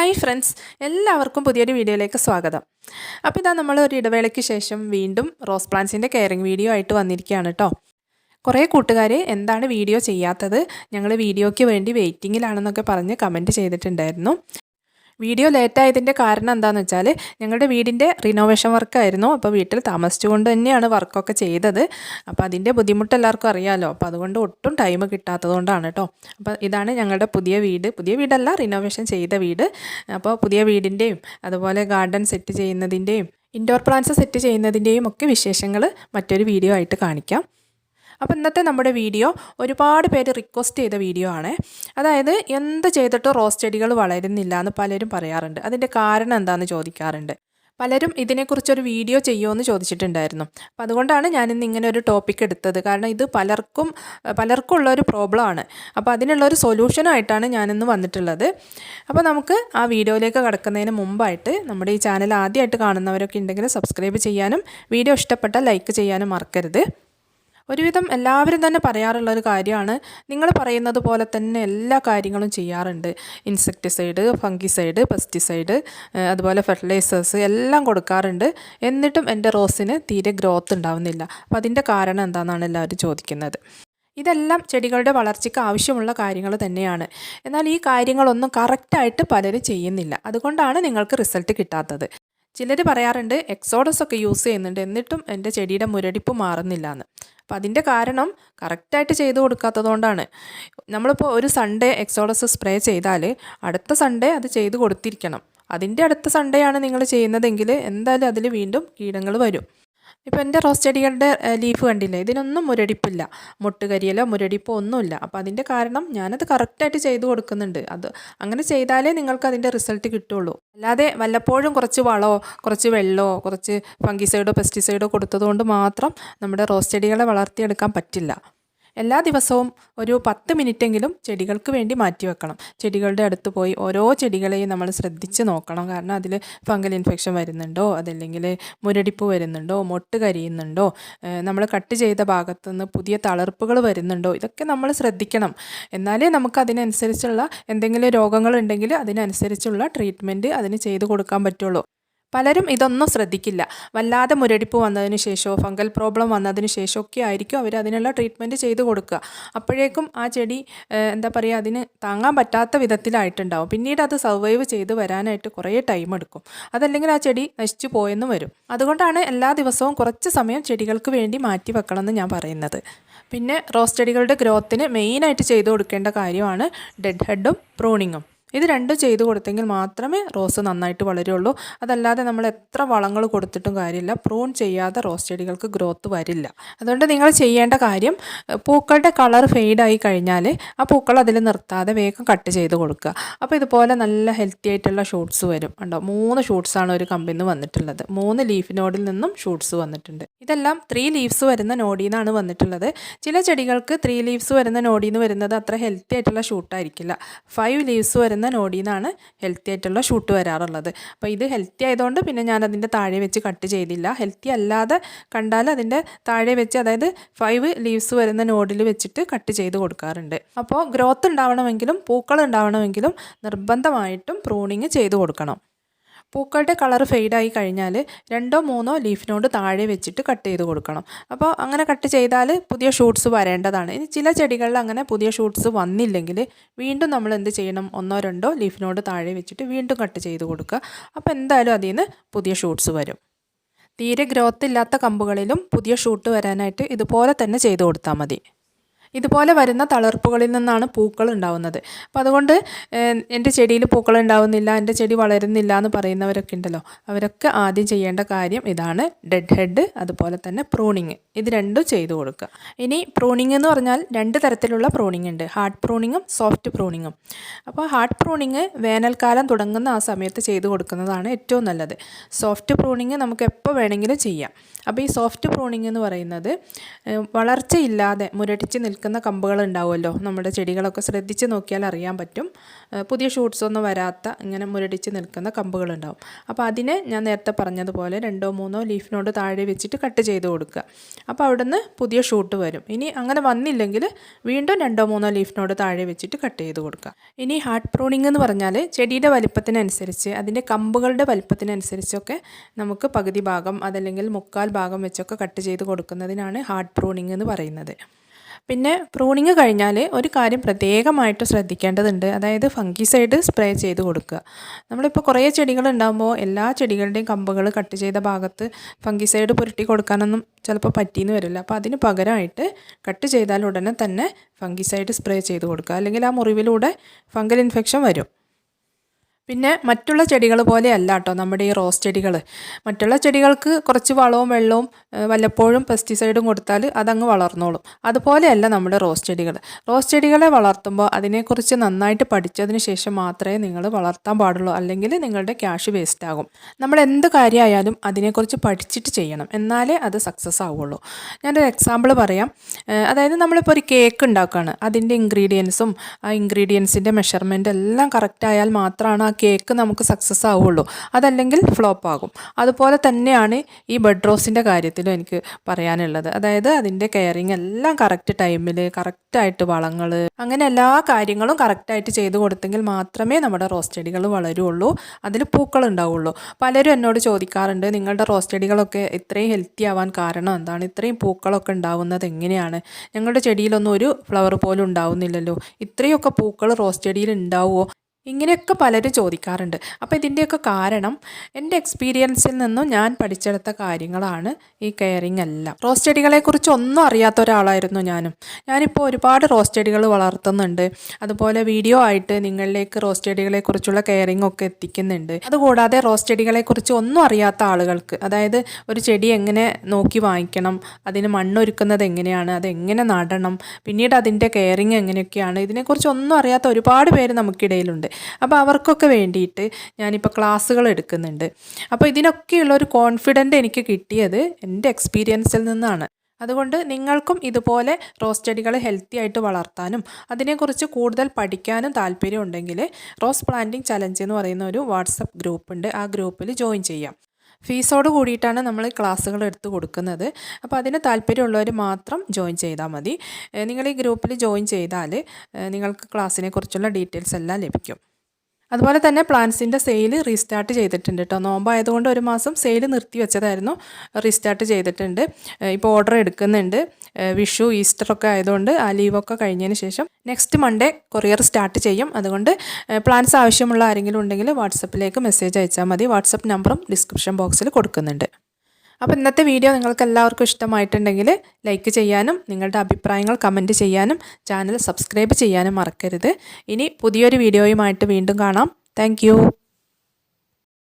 Hi friends എല്ലാവർക്കും പുതിയൊരു വീഡിയോയിലേക്ക് സ്വാഗതം. അപ്പോൾ ഇതാ നമ്മൾ ഒരു ഇടവേളയ്ക്ക് ശേഷം വീണ്ടും റോസ് പ്ലാന്റ്സിന്റെ കെയറിങ് വീഡിയോ ആയിട്ട് വന്നിരിക്കുകയാണ് കേട്ടോ കുറേ കൂട്ടുകാർ എന്താണ് വീഡിയോ ചെയ്യാത്തത്? ഞങ്ങൾ വീഡിയോയ്ക്ക് വേണ്ടി വെയിറ്റിങ്ങിലാണെന്നൊക്കെ പറഞ്ഞ് കമന്റ് ചെയ്തിട്ടുണ്ടായിരുന്നു. വീഡിയോ ലേറ്റായതിന്റെ കാരണം എന്താണെന്ന് വെച്ചാൽ ഞങ്ങളുടെ വീടിന്റെ റിനോവേഷൻ വർക്കായിരുന്നു അപ്പോൾ വീട്ടിൽ താമസിച്ചുകൊണ്ട് തന്നെയാണ് വർക്കൊക്കെ ചെയ്തത്. അപ്പോൾ അതിന്റെ ബുദ്ധിമുട്ട് എല്ലാവർക്കും അറിയാമല്ലോ അപ്പോൾ അതുകൊണ്ട് ഒട്ടും ടൈം കിട്ടാത്തതുകൊണ്ടാണ് കേട്ടോ. അപ്പോൾ ഇതാണ് ഞങ്ങളുടെ പുതിയ വീട്. പുതിയ വീടല്ല റിനോവേഷൻ ചെയ്ത വീട്. അപ്പോൾ പുതിയ വീടിന്റെയും അതുപോലെ ഗാർഡൻ സെറ്റ് ചെയ്യുന്നതിന്റെയും ഇൻഡോർ പ്ലാന്റ്സ് സെറ്റ് ചെയ്യുന്നതിന്റെയും ഒക്കെ വിശേഷങ്ങൾ മറ്റൊരു വീഡിയോ ആയിട്ട് കാണിക്കാം. അപ്പോൾ ഇന്നത്തെ നമ്മുടെ വീഡിയോ ഒരുപാട് പേര് റിക്വസ്റ്റ് ചെയ്ത വീഡിയോ ആണ്. അതായത് എന്ത് ചെയ്തിട്ടും റോസ് ചെടികൾ വളരുന്നില്ല എന്ന് പലരും പറയാറുണ്ട്. അതിന്റെ കാരണം എന്താണെന്ന് ചോദിക്കാറുണ്ട്. പലരും ഇതിനെക്കുറിച്ചൊരു വീഡിയോ ചെയ്യുമെന്ന് ചോദിച്ചിട്ടുണ്ടായിരുന്നു. അപ്പോൾ അതുകൊണ്ടാണ് ഞാനിന്ന് ഇങ്ങനെ ഒരു ടോപ്പിക് എടുത്തത്. കാരണം ഇത് പലർക്കും പലർക്കും ഉള്ളൊരു പ്രോബ്ലമാണ് അപ്പോൾ അതിനുള്ളൊരു സൊല്യൂഷനായിട്ടാണ് ഞാനിന്ന് വന്നിട്ടുള്ളത്. അപ്പോൾ നമുക്ക് ആ വീഡിയോയിലേക്ക് കടക്കുന്നതിന് മുമ്പായിട്ട് നമ്മുടെ ഈ ചാനൽ ആദ്യമായിട്ട് കാണുന്നവരൊക്കെ ഉണ്ടെങ്കിൽ സബ്സ്ക്രൈബ് ചെയ്യാനും വീഡിയോ ഇഷ്ടപ്പെട്ടാൽ ലൈക്ക് ചെയ്യാനും മറക്കരുത്. ഒരുവിധം എല്ലാവരും തന്നെ പറയാറുള്ള ഒരു കാര്യമാണ്. നിങ്ങൾ പറയുന്നത് പോലെ തന്നെ എല്ലാ കാര്യങ്ങളും ചെയ്യാറുണ്ട്. ഇൻസെക്ടിസൈഡ് ഫംഗിസൈഡ് പെസ്റ്റിസൈഡ് അതുപോലെ ഫെർട്ടിലൈസേഴ്സ് എല്ലാം കൊടുക്കാറുണ്ട്. എന്നിട്ടും എന്റെ റോസിന് തീരെ ഗ്രോത്ത് ഉണ്ടാവുന്നില്ല. അപ്പം അതിന്റെ കാരണം എന്താണെന്നാണ് എല്ലാവരും ചോദിക്കുന്നത്. ഇതെല്ലാം ചെടികളുടെ വളർച്ചയ്ക്ക് ആവശ്യമുള്ള കാര്യങ്ങൾ തന്നെയാണ്. എന്നാൽ ഈ കാര്യങ്ങളൊന്നും കറക്റ്റായിട്ട് പലരും ചെയ്യുന്നില്ല. അതുകൊണ്ടാണ് നിങ്ങൾക്ക് റിസൾട്ട് കിട്ടാത്തത്. ചിലർ പറയാറുണ്ട് എക്സോഡസ് ഒക്കെ യൂസ് ചെയ്യുന്നുണ്ട്. എന്നിട്ടും എന്റെ ചെടിയുടെ മുരടിപ്പ് മാറുന്നില്ല എന്ന്. അപ്പം അതിന്റെ കാരണം കറക്റ്റായിട്ട് ചെയ്തു കൊടുക്കാത്തതുകൊണ്ടാണ്. നമ്മളിപ്പോൾ ഒരു സൺഡേ എക്സോളസ് സ്പ്രേ ചെയ്താൽ അടുത്ത സൺഡേ അത് ചെയ്തു കൊടുത്തിരിക്കണം. അതിന്റെ അടുത്ത സൺഡേ ആണ് നിങ്ങൾ ചെയ്യുന്നതെങ്കിൽ എന്തായാലും അതിൽ വീണ്ടും കീടങ്ങൾ വരും. ഇപ്പോൾ എന്റെ റോസ് ചെടികളുടെ ലീഫ് കണ്ടില്ലേ? ഇതിനൊന്നും മുരടിപ്പില്ല. മുട്ടുകരിയലോ മുരടിപ്പോ ഒന്നുമില്ല. അപ്പോൾ അതിന്റെ കാരണം ഞാനത് കറക്റ്റായിട്ട് ചെയ്തു കൊടുക്കുന്നുണ്ട്. അത് അങ്ങനെ ചെയ്താലേ നിങ്ങൾക്ക് അതിന്റെ റിസൾട്ട് കിട്ടുള്ളൂ. അല്ലാതെ വല്ലപ്പോഴും കുറച്ച് വളമോ കുറച്ച് വെള്ളമോ കുറച്ച് ഫംഗിസൈഡോ പെസ്റ്റിസൈഡോ കൊടുത്തതുകൊണ്ട് മാത്രം നമ്മുടെ റോസ് ചെടികളെ വളർത്തിയെടുക്കാൻ പറ്റില്ല. എല്ലാ ദിവസവും ഒരു പത്ത് മിനിറ്റെങ്കിലും ചെടികൾക്ക് വേണ്ടി മാറ്റി വെക്കണം. ചെടികളുടെ അടുത്ത് പോയി ഓരോ ചെടികളെയും നമ്മൾ ശ്രദ്ധിച്ച് നോക്കണം. കാരണം അതിൽ ഫംഗൽ ഇൻഫെക്ഷൻ വരുന്നുണ്ടോ? അതല്ലെങ്കിൽ മുരടിപ്പ് വരുന്നുണ്ടോ? മൊട്ട് കരിയുന്നുണ്ടോ? നമ്മൾ കട്ട് ചെയ്ത ഭാഗത്തുനിന്ന് പുതിയ തളർപ്പുകൾ വരുന്നുണ്ടോ? ഇതൊക്കെ നമ്മൾ ശ്രദ്ധിക്കണം. എന്നാലേ നമുക്ക് അതിനനുസരിച്ചുള്ള എന്തെങ്കിലും രോഗങ്ങളുണ്ടെങ്കിൽ അതിനനുസരിച്ചുള്ള ട്രീറ്റ്മെന്റ് അതിന് ചെയ്തു കൊടുക്കാൻ പറ്റുള്ളൂ. പലരും ഇതൊന്നും ശ്രദ്ധിക്കില്ല. വല്ലാതെ മുരടിപ്പ് വന്നതിന് ശേഷമോ ഫംഗൽ പ്രോബ്ലം വന്നതിന് ശേഷമോ ഒക്കെ ആയിരിക്കും അവർ അതിനുള്ള ട്രീറ്റ്മെന്റ് ചെയ്ത് കൊടുക്കുക. അപ്പോഴേക്കും ആ ചെടി എന്താ പറയുക അതിന് താങ്ങാൻ പറ്റാത്ത വിധത്തിലായിട്ടുണ്ടാവും. പിന്നീട് അത് സർവൈവ് ചെയ്ത് വരാനായിട്ട് കുറേ ടൈം എടുക്കും. അതല്ലെങ്കിൽ ആ ചെടി നശിച്ചു പോയെന്ന് വരും. അതുകൊണ്ടാണ് എല്ലാ ദിവസവും കുറച്ച് സമയം ചെടികൾക്ക് വേണ്ടി മാറ്റി വെക്കണമെന്ന് ഞാൻ പറയുന്നത്. പിന്നെ റോസ് ചെടികളുടെ ഗ്രോത്തിന് മെയിനായിട്ട് ചെയ്തു കൊടുക്കേണ്ട കാര്യമാണ് ഡെഡ് ഹെഡും പ്രൂണിങ്ങും. ഇത് രണ്ടും ചെയ്ത് കൊടുത്തെങ്കിൽ മാത്രമേ റോസ് നന്നായിട്ട് വളരുള്ളൂ. അതല്ലാതെ നമ്മൾ എത്ര വളങ്ങൾ കൊടുത്തിട്ടും കാര്യമില്ല. പ്രൂൺ ചെയ്യാതെ റോസ് ചെടികൾക്ക് ഗ്രോത്ത് വരില്ല. അതുകൊണ്ട് നിങ്ങൾ ചെയ്യേണ്ട കാര്യം പൂക്കളുടെ കളർ ഫെയ്ഡായി കഴിഞ്ഞാൽ ആ പൂക്കൾ അതിൽ നിർത്താതെ വേഗം കട്ട് ചെയ്ത് കൊടുക്കുക. അപ്പോൾ ഇതുപോലെ നല്ല ഹെൽത്തി ആയിട്ടുള്ള ഷൂട്ട്സ് വരും. ഉണ്ടോ മൂന്ന് ഷൂട്ട്സാണ് ഒരു കമ്പിൽ നിന്ന് വന്നിട്ടുള്ളത്. മൂന്ന് ലീഫ് നോഡിൽ നിന്നും ഷൂട്ട്സ് വന്നിട്ടുണ്ട്. ഇതെല്ലാം ത്രീ ലീവ്സ് വരുന്ന നോഡിൽ നിന്നാണ് വന്നിട്ടുള്ളത്. ചില ചെടികൾക്ക് ത്രീ ലീവ്സ് വരുന്ന നോഡിൽ നിന്ന് വരുന്നത് അത്ര ഹെൽത്തി ആയിട്ടുള്ള ഷൂട്ടായിരിക്കില്ല. ഫൈവ് ലീവ്സ് വരുന്ന വരുന്ന നോഡിൽ നിന്നാണ് ഹെൽത്തി ആയിട്ടുള്ള ഷൂട്ട് വരാറുള്ളത്. അപ്പോൾ ഇത് ഹെൽത്തി ആയതുകൊണ്ട് പിന്നെ ഞാൻ അതിന്റെ താഴെ വെച്ച് കട്ട് ചെയ്തില്ല. ഹെൽത്തി അല്ലാതെ കണ്ടാൽ അതിന്റെ താഴെ വെച്ച് അതായത് ഫൈവ് ലീവ്സ് വരുന്ന നോഡിൽ വെച്ചിട്ട് കട്ട് ചെയ്ത് കൊടുക്കാറുണ്ട്. അപ്പോൾ ഗ്രോത്ത് ഉണ്ടാവണമെങ്കിലും പൂക്കൾ ഉണ്ടാവണമെങ്കിലും നിർബന്ധമായിട്ടും പ്രൂണിങ് ചെയ്ത് കൊടുക്കണം. പൂക്കളുടെ കളർ ഫെയ്ഡായി കഴിഞ്ഞാൽ രണ്ടോ മൂന്നോ ലീഫിനോട് താഴെ വെച്ചിട്ട് കട്ട് ചെയ്ത് കൊടുക്കണം. അപ്പോൾ അങ്ങനെ കട്ട് ചെയ്താൽ പുതിയ ഷൂട്ട്സ് വരേണ്ടതാണ്. ഇനി ചില ചെടികളിൽ അങ്ങനെ പുതിയ ഷൂട്ട്സ് വന്നില്ലെങ്കിൽ വീണ്ടും നമ്മൾ എന്ത് ചെയ്യണം? ഒന്നോ രണ്ടോ ലീഫിനോട് താഴെ വെച്ചിട്ട് വീണ്ടും കട്ട് ചെയ്ത് കൊടുക്കുക. അപ്പോൾ എന്തായാലും അതിൽ നിന്ന് പുതിയ ഷൂട്ട്സ് വരും. തീരെ ഗ്രോത്ത് ഇല്ലാത്ത കമ്പുകളിലും പുതിയ ഷൂട്ട് വരാനായിട്ട് ഇതുപോലെ തന്നെ ചെയ്ത് കൊടുത്താൽ മതി. ഇതുപോലെ വരുന്ന തളർപ്പുകളിൽ നിന്നാണ് പൂക്കൾ ഉണ്ടാവുന്നത്. അപ്പോൾ അതുകൊണ്ട് എന്റെ ചെടിയിൽ പൂക്കൾ ഉണ്ടാവുന്നില്ല എന്റെ ചെടി വളരുന്നില്ല എന്ന് പറയുന്നവരൊക്കെ ഉണ്ടല്ലോ. അവരൊക്കെ ആദ്യം ചെയ്യേണ്ട കാര്യം ഇതാണ് ഡെഡ് ഹെഡ് അതുപോലെ തന്നെ പ്രൂണിങ്. ഇത് രണ്ടും ചെയ്തു കൊടുക്കുക. ഇനി പ്രൂണിങ് എന്ന് പറഞ്ഞാൽ രണ്ട് തരത്തിലുള്ള പ്രൂണിങ് ഉണ്ട്. ഹാർഡ് പ്രൂണിങ്ങും സോഫ്റ്റ് പ്രൂണിങ്ങും. അപ്പോൾ ഹാർഡ് പ്രൂണിങ് വേനൽക്കാലം തുടങ്ങുന്ന ആ സമയത്ത് ചെയ്തു കൊടുക്കുന്നതാണ് ഏറ്റവും നല്ലത്. സോഫ്റ്റ് പ്രൂണിങ് നമുക്ക് എപ്പോൾ വേണമെങ്കിലും ചെയ്യാം. അപ്പോൾ ഈ സോഫ്റ്റ് പ്രൂണിങ് എന്ന് പറയുന്നത് വളർച്ചയില്ലാതെ മുരടിച്ച് നിൽക്കുന്ന നിൽക്കുന്ന കമ്പുകൾ ഉണ്ടാവുമല്ലോ നമ്മുടെ ചെടികളൊക്കെ ശ്രദ്ധിച്ച് നോക്കിയാൽ അറിയാൻ പറ്റും. പുതിയ ഷൂട്ട്സ് ഒന്നും വരാത്ത ഇങ്ങനെ മുരടിച്ച് നിൽക്കുന്ന കമ്പുകൾ ഉണ്ടാവും അപ്പോൾ അതിനെ ഞാൻ നേരത്തെ പറഞ്ഞതുപോലെ രണ്ടോ മൂന്നോ ലീഫിനോട് താഴെ വെച്ചിട്ട് കട്ട് ചെയ്ത് കൊടുക്കുക. അപ്പോൾ അവിടുന്ന് പുതിയ ഷൂട്ട് വരും. ഇനി അങ്ങനെ വന്നില്ലെങ്കിൽ വീണ്ടും രണ്ടോ മൂന്നോ ലീഫിനോട് താഴെ വെച്ചിട്ട് കട്ട് ചെയ്ത് കൊടുക്കുക. ഇനി ഹാർട്ട് പ്രൂണിങ് എന്ന് പറഞ്ഞാൽ ചെടിയുടെ വലിപ്പത്തിനനുസരിച്ച് അതിന്റെ കമ്പുകളുടെ വലിപ്പത്തിനനുസരിച്ചൊക്കെ നമുക്ക് പകുതി ഭാഗം അതല്ലെങ്കിൽ മുക്കാൽ ഭാഗം വെച്ചൊക്കെ കട്ട് ചെയ്ത് കൊടുക്കുന്നതിനാണ് ഹാർട്ട് പ്രൂണിങ് എന്ന് പറയുന്നത്. പിന്നെ പ്രൂണിങ് കഴിഞ്ഞാൽ ഒരു കാര്യം പ്രത്യേകമായിട്ട് ശ്രദ്ധിക്കേണ്ടതുണ്ട്. അതായത് ഫംഗിസൈഡ് സ്പ്രേ ചെയ്ത് കൊടുക്കുക. നമ്മളിപ്പോൾ കുറേ ചെടികൾ ഉണ്ടാകുമ്പോൾ എല്ലാ ചെടികളുടെയും കമ്പുകൾ കട്ട് ചെയ്ത ഭാഗത്ത് ഫംഗിസൈഡ് പുരട്ടി കൊടുക്കാനൊന്നും ചിലപ്പോൾ പറ്റിയെന്ന് വരില്ല. അപ്പോൾ അതിന് പകരമായിട്ട് കട്ട് ചെയ്താൽ ഉടനെ തന്നെ ഫംഗിസൈഡ് സ്പ്രേ ചെയ്ത് കൊടുക്കുക. അല്ലെങ്കിൽ ആ മുറിവിലൂടെ ഫംഗൽ ഇൻഫെക്ഷൻ വരും. പിന്നെ മറ്റുള്ള ചെടികൾ പോലെയല്ല കേട്ടോ നമ്മുടെ ഈ റോസ് ചെടികൾ. മറ്റുള്ള ചെടികൾക്ക് കുറച്ച് വളവും വെള്ളവും വല്ലപ്പോഴും പെസ്റ്റിസൈഡും കൊടുത്താൽ അതങ്ങ് വളർന്നോളും. അതുപോലെയല്ല നമ്മുടെ റോസ് ചെടികൾ. റോസ് ചെടികളെ വളർത്തുമ്പോൾ അതിനെക്കുറിച്ച് നന്നായിട്ട് പഠിച്ചതിന് ശേഷം മാത്രമേ നിങ്ങൾ വളർത്താൻ പാടുള്ളൂ. അല്ലെങ്കിൽ നിങ്ങളുടെ ക്യാഷ് വേസ്റ്റ് ആകും. നമ്മൾ എന്ത് കാര്യമായാലും അതിനെക്കുറിച്ച് പഠിച്ചിട്ട് ചെയ്യണം. എന്നാലേ അത് സക്സസ് ആവുള്ളൂ. ഞാനൊരു എക്സാമ്പിൾ പറയാം. അതായത് നമ്മളിപ്പോൾ ഒരു കേക്ക് ഉണ്ടാക്കുകയാണ്. അതിന്റെ ഇൻഗ്രീഡിയൻസും ആ ഇൻഗ്രീഡിയൻസിന്റെ മെഷർമെന്റ് എല്ലാം കറക്റ്റ് ആയാൽ മാത്രമാണ് ആ കേക്ക് നമുക്ക് സക്സസ് ആവുള്ളൂ. അതല്ലെങ്കിൽ ഫ്ലോപ്പ് ആകും. അതുപോലെ തന്നെയാണ് ഈ ബെഡ് റോസിന്റെ കാര്യത്തിലും എനിക്ക് പറയാനുള്ളത്. അതായത് അതിന്റെ കെയറിങ് എല്ലാം കറക്റ്റ് ടൈമിൽ കറക്റ്റായിട്ട് വളങ്ങൾ അങ്ങനെ എല്ലാ കാര്യങ്ങളും കറക്റ്റായിട്ട് ചെയ്ത് കൊടുത്തെങ്കിൽ മാത്രമേ നമ്മുടെ റോസ് ചെടികൾ വളരുള്ളൂ. അതിൽ പൂക്കൾ ഉണ്ടാവുള്ളൂ. പലരും എന്നോട് ചോദിക്കാറുണ്ട് നിങ്ങളുടെ റോസ് ചെടികളൊക്കെ ഇത്രയും ഹെൽത്തി ആവാൻ കാരണം എന്താണ്? ഇത്രയും പൂക്കളൊക്കെ ഉണ്ടാവുന്നത് എങ്ങനെയാണ്? ഞങ്ങളുടെ ചെടിയിലൊന്നും ഒരു ഫ്ലവർ പോലും ഉണ്ടാവുന്നില്ലല്ലോ. ഇത്രയൊക്കെ പൂക്കൾ റോസ് ചെടിയിൽ ഉണ്ടാവുമോ ഇങ്ങനെയൊക്കെ പലരും ചോദിക്കാറുണ്ട്. അപ്പോൾ ഇതിന്റെയൊക്കെ കാരണം എന്റെ എക്സ്പീരിയൻസിൽ നിന്നും ഞാൻ പഠിച്ചെടുത്ത കാര്യങ്ങളാണ് ഈ കെയറിങ് എല്ലാം. റോസ് ചെടികളെക്കുറിച്ച് ഒന്നും അറിയാത്ത ഒരാളായിരുന്നു ഞാനും. ഞാനിപ്പോൾ ഒരുപാട് റോസ് ചെടികൾ വളർത്തുന്നുണ്ട്. അതുപോലെ വീഡിയോ ആയിട്ട് നിങ്ങളിലേക്ക് റോസ് ചെടികളെക്കുറിച്ചുള്ള കെയറിങ് ഒക്കെ എത്തിക്കുന്നുണ്ട്. അതുകൂടാതെ റോസ് ചെടികളെക്കുറിച്ച് ഒന്നും അറിയാത്ത ആളുകൾക്ക് അതായത് ഒരു ചെടി എങ്ങനെ നോക്കി വാങ്ങിക്കണം അതിന് മണ്ണൊരുക്കുന്നത് എങ്ങനെയാണ് അത് എങ്ങനെ നടണം പിന്നീട് അതിന്റെ കെയറിങ് എങ്ങനെയൊക്കെയാണ് ഇതിനെക്കുറിച്ച് ഒന്നും അറിയാത്ത ഒരുപാട് പേര് നമുക്കിടയിലുണ്ട്. അപ്പോൾ അവർക്കൊക്കെ വേണ്ടിയിട്ട് ഞാനിപ്പോൾ ക്ലാസ്സുകൾ എടുക്കുന്നുണ്ട്. അപ്പോൾ ഇതിനൊക്കെയുള്ള ഒരു കോൺഫിഡന്റ് എനിക്ക് കിട്ടിയത് എന്റെ എക്സ്പീരിയൻസിൽ നിന്നാണ്. അതുകൊണ്ട് നിങ്ങൾക്കും ഇതുപോലെ റോസ് ചെടികൾ ഹെൽത്തി ആയിട്ട് വളർത്താനും അതിനെക്കുറിച്ച് കൂടുതൽ പഠിക്കാനും താല്പര്യം ഉണ്ടെങ്കിൽ റോസ് പ്ലാന്റിംഗ് ചലഞ്ച് എന്ന് പറയുന്ന ഒരു വാട്സപ്പ് ഗ്രൂപ്പ് ഉണ്ട് ആ ഗ്രൂപ്പിൽ ജോയിൻ ചെയ്യാം. ഫീസോട് കൂടിയിട്ടാണ് നമ്മൾ ക്ലാസ്സുകൾ എടുത്ത് കൊടുക്കുന്നത്. അപ്പോൾ അതിന് താല്പര്യമുള്ളവർ മാത്രം ജോയിൻ ചെയ്താൽ മതി. നിങ്ങൾ ഈ ഗ്രൂപ്പിൽ ജോയിൻ ചെയ്താൽ നിങ്ങൾക്ക് ക്ലാസ്സിനെ കുറിച്ചുള്ള ഡീറ്റെയിൽസ് എല്ലാം ലഭിക്കും. അതുപോലെ തന്നെ പ്ലാൻസിന്റെ സെയിൽ റീസ്റ്റാർട്ട് ചെയ്തിട്ടുണ്ട് കേട്ടോ നോമ്പായതുകൊണ്ട് ഒരു മാസം സെയിൽ നിർത്തി വെച്ചതായിരുന്നു. റീസ്റ്റാർട്ട് ചെയ്തിട്ടുണ്ട്. ഇപ്പോൾ ഓർഡർ എടുക്കുന്നുണ്ട്. വിഷു ഈസ്റ്റർ ഒക്കെ ആയതുകൊണ്ട് ആ ലീവൊക്കെ കഴിഞ്ഞതിന് ശേഷം നെക്സ്റ്റ് മൺഡേ കൊറിയർ സ്റ്റാർട്ട് ചെയ്യും. അതുകൊണ്ട് പ്ലാൻസ് ആവശ്യമുള്ള ആരെങ്കിലും ഉണ്ടെങ്കിൽ വാട്സപ്പിലേക്ക് മെസ്സേജ് അയച്ചാൽ മതി. വാട്സപ്പ് നമ്പറും ഡിസ്ക്രിപ്ഷൻ ബോക്സിൽ കൊടുക്കുന്നുണ്ട്. അപ്പോൾ ഇന്നത്തെ വീഡിയോ നിങ്ങൾക്ക് എല്ലാവർക്കും ഇഷ്ടമായിട്ടുണ്ടെങ്കിൽ ലൈക്ക് ചെയ്യാനും നിങ്ങളുടെ അഭിപ്രായങ്ങൾ കമന്റ് ചെയ്യാനും ചാനൽ സബ്സ്ക്രൈബ് ചെയ്യാനും മറക്കരുത്. ഇനി പുതിയൊരു വീഡിയോയുമായിട്ട് വീണ്ടും കാണാം. താങ്ക്